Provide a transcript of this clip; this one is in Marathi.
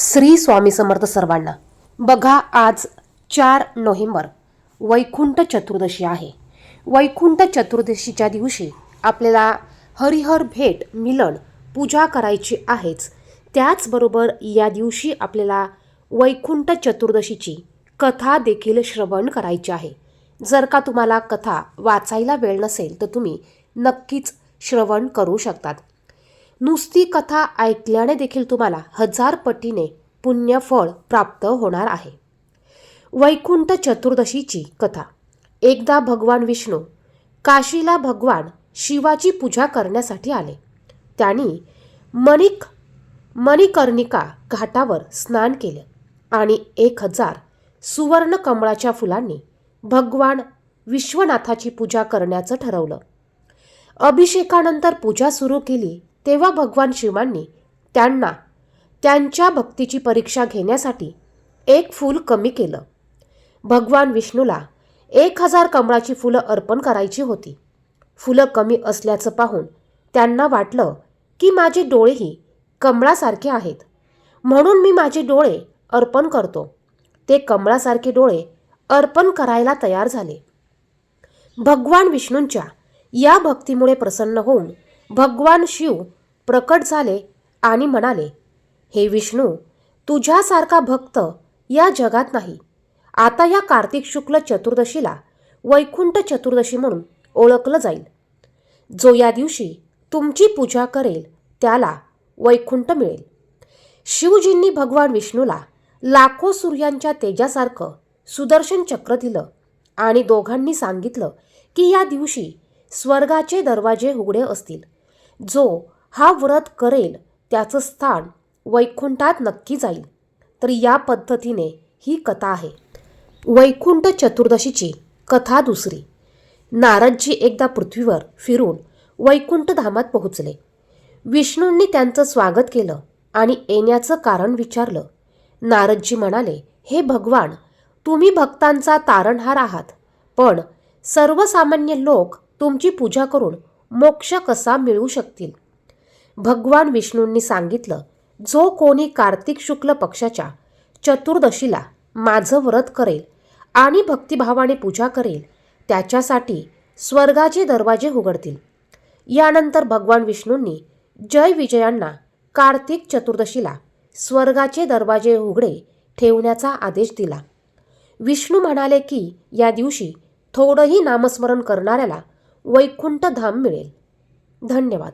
श्री स्वामी समर्थ सर्वांना. बघा आज चार नोव्हेंबर वैकुंठ चतुर्दशी आहे. वैकुंठ चतुर्दशीच्या दिवशी आपल्याला हरिहर भेट मिलन पूजा करायची आहेच. त्याचबरोबर या दिवशी आपल्याला वैकुंठ चतुर्दशीची कथा देखील श्रवण करायची आहे. जर का तुम्हाला कथा वाचायला वेळ नसेल तर तुम्ही नक्कीच श्रवण करू शकतात. नुसती कथा ऐकल्याने देखील तुम्हाला हजार पटीने पुण्यफळ प्राप्त होणार आहे. वैकुंठ चतुर्दशीची कथा. एकदा भगवान विष्णू काशीला भगवान शिवाची पूजा करण्यासाठी आले. त्यांनी मणिक मणिकर्णिका घाटावर स्नान केले आणि एक हजार सुवर्ण कमळाच्या फुलांनी भगवान विश्वनाथाची पूजा करण्याचं ठरवलं. अभिषेकानंतर पूजा सुरू केली तेव्हा भगवान शिवांनी त्यांना त्यांच्या भक्तीची परीक्षा घेण्यासाठी एक फूल कमी केलं. भगवान विष्णूला एक हजार कमळाची फुलं अर्पण करायची होती. फुलं कमी असल्याचं पाहून त्यांना वाटलं की माझे डोळेही कमळासारखे आहेत. म्हणून मी माझे डोळे अर्पण करतो. ते कमळासारखे डोळे अर्पण करायला तयार झाले. भगवान विष्णूंच्या या भक्तीमुळे प्रसन्न होऊन भगवान शिव प्रकट झाले आणि म्हणाले हे विष्णू तुझ्यासारखा भक्त या जगात नाही. आता या कार्तिक शुक्ल चतुर्दशीला वैकुंठ चतुर्दशी म्हणून ओळखलं जाईल. जो या दिवशी तुमची पूजा करेल त्याला वैकुंठ मिळेल. शिवजींनी भगवान विष्णूला लाखो सूर्यांच्या तेजासारखं सुदर्शन चक्र दिलं आणि दोघांनी सांगितलं की या दिवशी स्वर्गाचे दरवाजे उघडे असतील. जो हा व्रत करेल त्याचं स्थान वैकुंठात नक्की जाईल. तर या पद्धतीने ही कथा आहे. वैकुंठ चतुर्दशीची कथा दुसरी. नारदजी एकदा पृथ्वीवर फिरून वैकुंठ धामात पोहोचले. विष्णूंनी त्यांचं स्वागत केलं आणि येण्याचं कारण विचारलं. नारदजी म्हणाले हे भगवान तुम्ही भक्तांचा तारणहार आहात पण सर्वसामान्य लोक तुमची पूजा करून मोक्ष कसा मिळवू शकतील? भगवान विष्णूंनी सांगितलं जो कोणी कार्तिक शुक्ल पक्षाच्या चतुर्दशीला माझं व्रत करेल आणि भक्तिभावाने पूजा करेल त्याच्यासाठी स्वर्गाचे दरवाजे उघडतील. यानंतर भगवान विष्णूंनी जय विजयांना कार्तिक चतुर्दशीला स्वर्गाचे दरवाजे उघडे ठेवण्याचा आदेश दिला. विष्णू म्हणाले की या दिवशी थोडंही नामस्मरण करणाऱ्याला वैकुंठ धाम मिळेल. धन्यवाद.